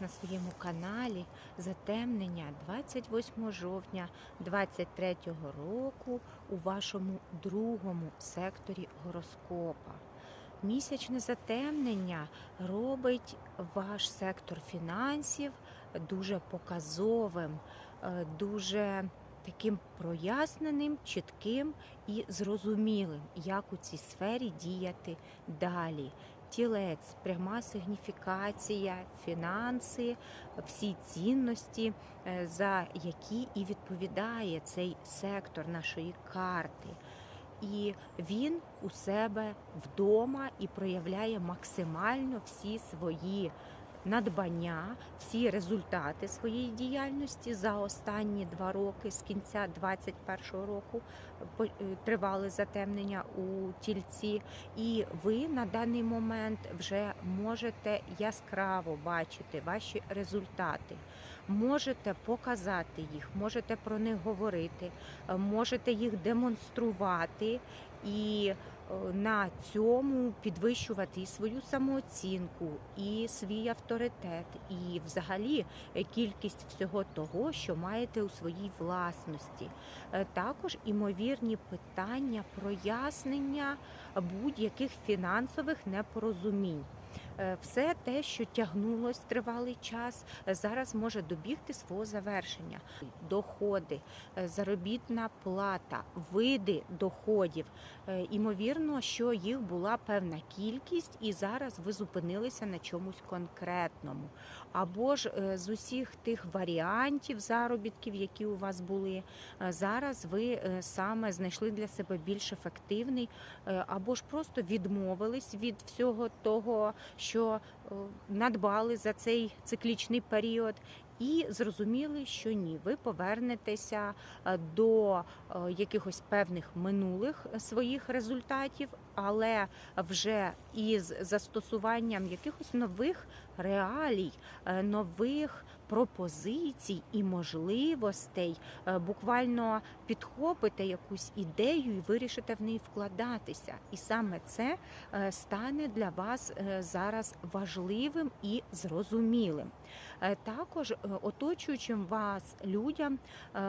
на своєму каналі Затемнення 28 жовтня 2023 року у вашому другому секторі гороскопа. Місячне затемнення робить ваш сектор фінансів дуже показовим, е, дуже таким проясненим, чітким і зрозумілим, як у цій сфері діяти далі тілець, пряма сигніфікація, фінанси, всі цінності, е, за які і відповідає цей сектор нашої карти. І він у себе вдома і проявляє максимально всі свої надбання, всі результати своєї діяльності за останні два роки з кінця 2021 року е, тривали затемнення у тільці, і ви на даний момент вже можете яскраво бачити ваші результати. Можете показати їх, можете про них говорити, е, можете їх демонструвати і е, на цьому підвищувати і свою самооцінку, і свій авторитет, і взагалі е, кількість всього того, що маєте у своїй власності. Е, Також імовірні питання прояснення будь-яких фінансових непорозумінь. Е, Все те, що тягнулось тривалий час, е, зараз може добігти свого завершення. Доходи, е, заробітна плата, види доходів. Імовірно, що їх була певна кількість, і зараз ви зупинилися на чомусь конкретному. Або ж з усіх тих варіантів заробітків, які у вас були, зараз ви саме знайшли для себе більш ефективний, або ж просто відмовились від всього того, що е, надбали за цей циклічний період. І зрозуміли, що ні, ви повернетеся е, до е, якихось певних минулих своїх результатів, але вже із застосуванням якихось нових реалій, е, нових пропозицій і можливостей, Е, буквально підхопите якусь ідею і вирішите в неї вкладатися. І саме це е, стане для вас зараз важливим і зрозумілим. Також оточуючим вас людям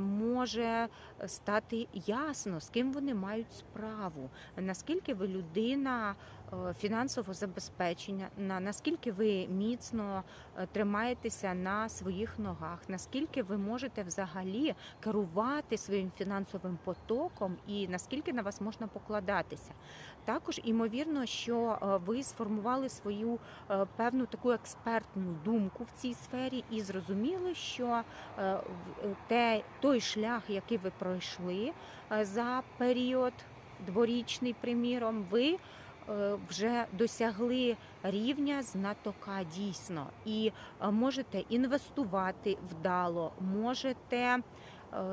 може стати ясно, з ким вони мають справу, наскільки ви людина е, фінансово забезпечення, на наскільки ви міцно е, тримаєтеся на своїх ногах, наскільки ви можете взагалі керувати своїм фінансовим потоком і наскільки на вас можна покладатися. Також імовірно, що е, ви сформували свою певну таку експертну думку в цій сфері і зрозуміли, що те, той шлях, який ви пройшли за період дворічний, приміром, ви е, вже досягли рівня знатока дійсно. І е, можете інвестувати вдало, можете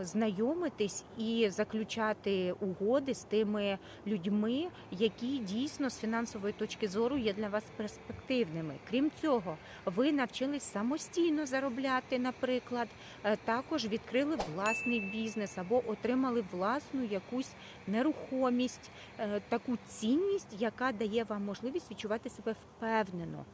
знайомитись і заключати угоди з тими людьми, які дійсно з фінансової точки зору є для вас перспективними. Крім цього, ви навчились самостійно заробляти, наприклад, е, також відкрили власний бізнес або отримали власну якусь нерухомість, е, таку цінність, яка дає вам можливість відчувати себе впевнено.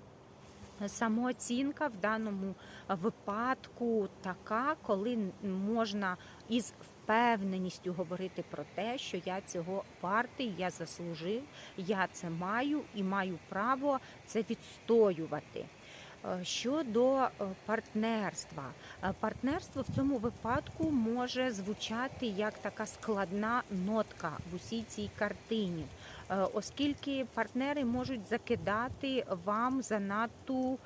Самооцінка в даному випадку така, коли можна із впевненістю говорити про те, що я цього вартий, я заслужив, я це маю і маю право це відстоювати. Е, Щодо е, партнерства, Е, партнерство в цьому випадку може звучати як така складна нотка в усій цій картині, оскільки партнери можуть закидати вам занадто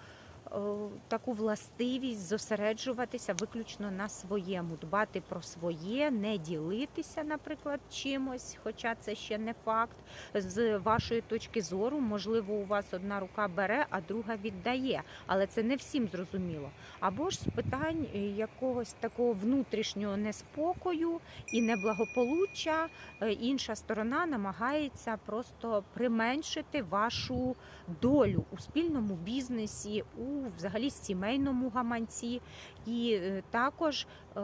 таку властивість зосереджуватися виключно на своєму, дбати про своє, не ділитися, наприклад, чимось, хоча це ще не факт. З вашої точки зору, можливо, у вас одна рука бере, а друга віддає, але це не всім зрозуміло. Або ж з питань е, якогось такого внутрішнього неспокою і неблагополуччя е, інша сторона намагається просто применшити вашу долю у спільному бізнесі, у взагалі сімейному гаманці, і е, також е,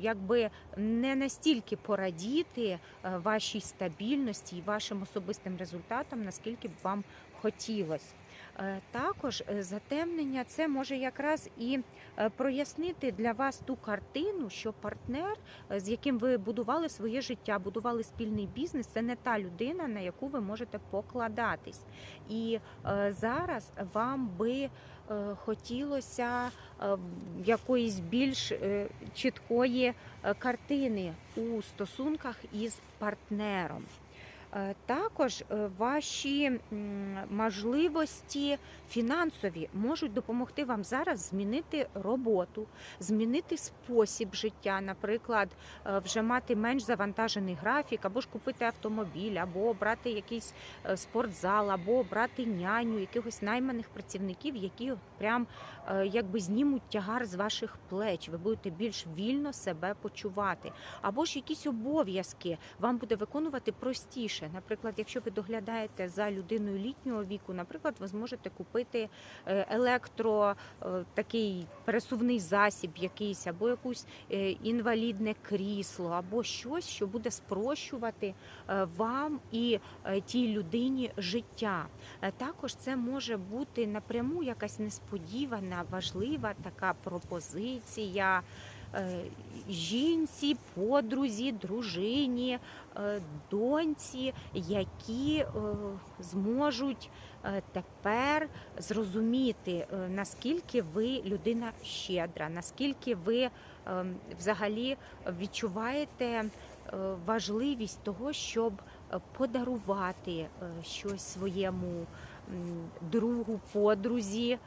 якби не настільки порадіти е, вашій стабільності і вашим особистим результатам, наскільки б вам хотілося. Е, Також е, затемнення це може якраз і е, прояснити для вас ту картину, що партнер, з яким ви будували своє життя, будували спільний бізнес, це не та людина, на яку ви можете покладатись. І зараз вам би хотілося якоїсь більш чіткої картини у стосунках із партнером. Е, Також е, ваші можливості фінансові можуть допомогти вам зараз змінити роботу, змінити спосіб життя, наприклад, е, вже мати менш завантажений графік, або ж купити автомобіль, або обрати якийсь спортзал, або обрати няню, якихось найманих працівників, які прям якби знімуть тягар з ваших плеч. Ви будете більш вільно себе почувати, або ж якісь обов'язки вам буде виконувати простіше. Наприклад, якщо ви доглядаєте за людиною літнього віку, наприклад, ви зможете купити е, електро е, такий пересувний засіб, якийсь, або якусь е, інвалідне крісло, або щось, що буде спрощувати вам і тій людині життя. Також це може бути напряму якась несподівана, важлива така пропозиція. Е, Жінці, подрузі, дружині, е, доньці, які е, зможуть тепер зрозуміти, наскільки ви людина щедра, наскільки ви е, взагалі відчуваєте важливість того, щоб подарувати щось своєму другу, подрузі,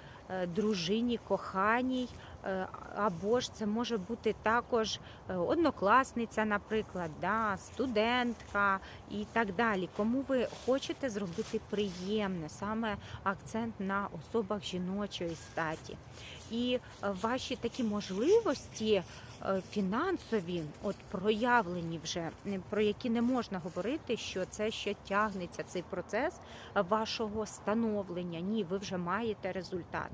дружині, коханій. Е, Або ж це може бути також е, однокласниця, наприклад, да, студентка і так далі. Кому ви хочете зробити приємне, саме акцент на особах жіночої статі. І е, ваші такі можливості фінансові, от проявлені вже, про які не можна говорити, що це ще тягнеться цей процес вашого становлення. Ні, ви вже маєте результат.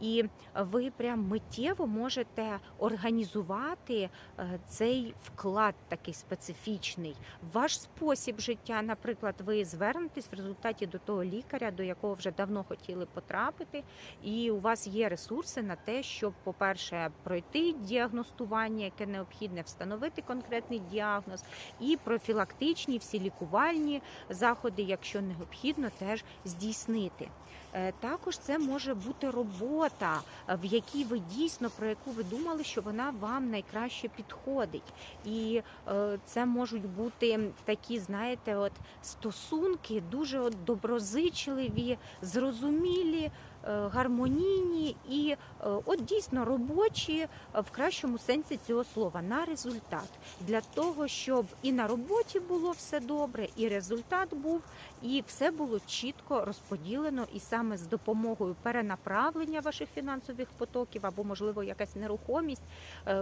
І ви прям миттєво можете організувати е, цей вклад такий специфічний ваш спосіб життя. Наприклад, ви звернетесь в результаті до того лікаря, до якого вже давно хотіли потрапити, і у вас є ресурси на те, щоб, по-перше, пройти діагностування, яке необхідне, встановити конкретний діагноз, і профілактичні всі лікувальні заходи, якщо необхідно, теж здійснити. Е, Також це може бути робота, е, в якій ви дійсно про яку ви думали, що вона вам найкраще підходить. І е, це можуть бути такі, знаєте, от стосунки дуже доброзичливі, зрозумілі. Е, Гармонійні і е, от дійсно робочі е, в кращому сенсі цього слова на результат для того, щоб і на роботі було все добре, і результат був, і все було чітко розподілено, і саме з допомогою перенаправлення ваших фінансових потоків, або можливо якась нерухомість,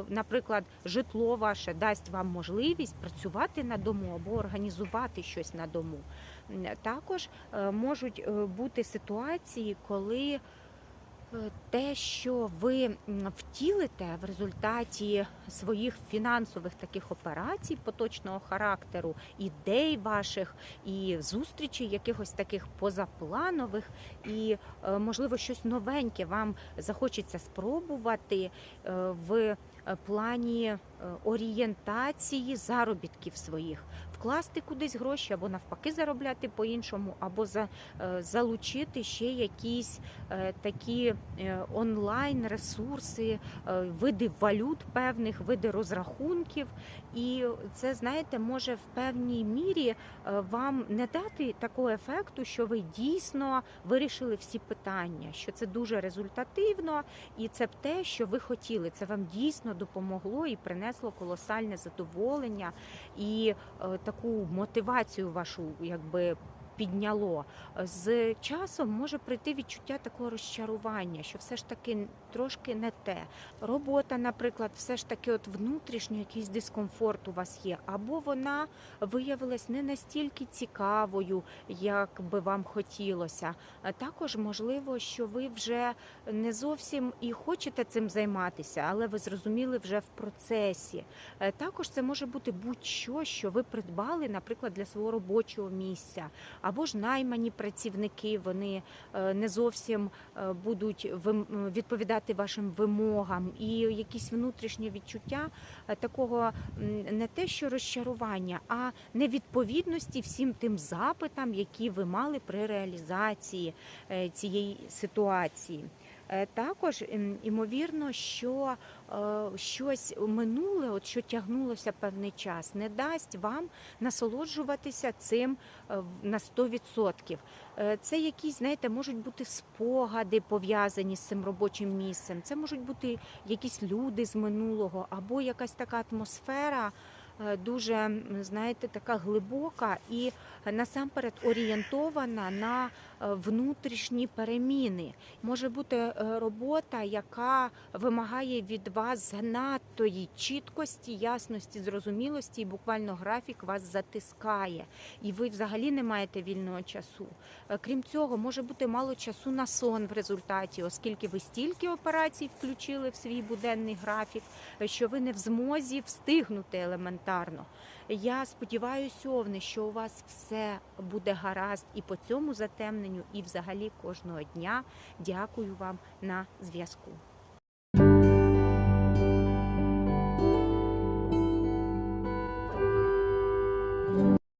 наприклад, житло ваше дасть вам можливість працювати на дому або організувати щось на дому. М, Також е, можуть е, бути ситуації, коли е, те, що ви втілите в результаті своїх фінансових таких операцій поточного характеру, ідей ваших і зустрічей якихось таких позапланових, і е, можливо щось новеньке вам захочеться спробувати е, в е, плані е, орієнтації заробітків своїх, вкласти кудись гроші або навпаки заробляти по-іншому, або за, е, залучити ще якісь е, такі е, онлайн ресурси, е, види валют певних, види розрахунків. І це, знаєте, може в певній мірі е, вам не дати такого ефекту, що ви дійсно вирішили всі питання, що це дуже результативно, і це те, що ви хотіли. Це вам дійсно допомогло і принесло колосальне задоволення і е, таку мотивацію вашу, якби. Підняло з часом може прийти відчуття такого розчарування, що все ж таки трошки не те. Робота, наприклад, все ж таки, от внутрішньо якийсь дискомфорт у вас є, або вона виявилась не настільки цікавою, як би вам хотілося. Також можливо, що ви вже не зовсім і хочете цим займатися, але ви зрозуміли вже в процесі. Також це може бути будь-що, що ви придбали, наприклад, для свого робочого місця або ж наймані працівники, вони е, не зовсім е, будуть відповідати вашим вимогам, і якісь внутрішні відчуття е, такого не те, що розчарування, а невідповідності всім тим запитам, які ви мали при реалізації цієї ситуації. Е, Також м, імовірно, що е, щось минуле, от що тягнулося певний час, не дасть вам насолоджуватися цим е, на 100%. Е, Це якісь, знаєте, можуть бути спогади пов'язані з цим робочим місцем. Це можуть бути якісь люди з минулого, або якась така атмосфера. Дуже знаєте, така глибока і насамперед орієнтована на е, внутрішні переміни. Може бути е, робота, яка вимагає від вас занадтої чіткості, ясності, зрозумілості, і буквально графік вас затискає, і ви взагалі не маєте вільного часу. Е, Крім цього, може бути мало часу на сон в результаті, оскільки ви стільки операцій включили в свій буденний графік, е, що ви не в змозі встигнути елементарно. Я сподіваюся, Овни, що у вас все буде гаразд і по цьому затемненню, і взагалі кожного дня. Дякую вам на зв'язку.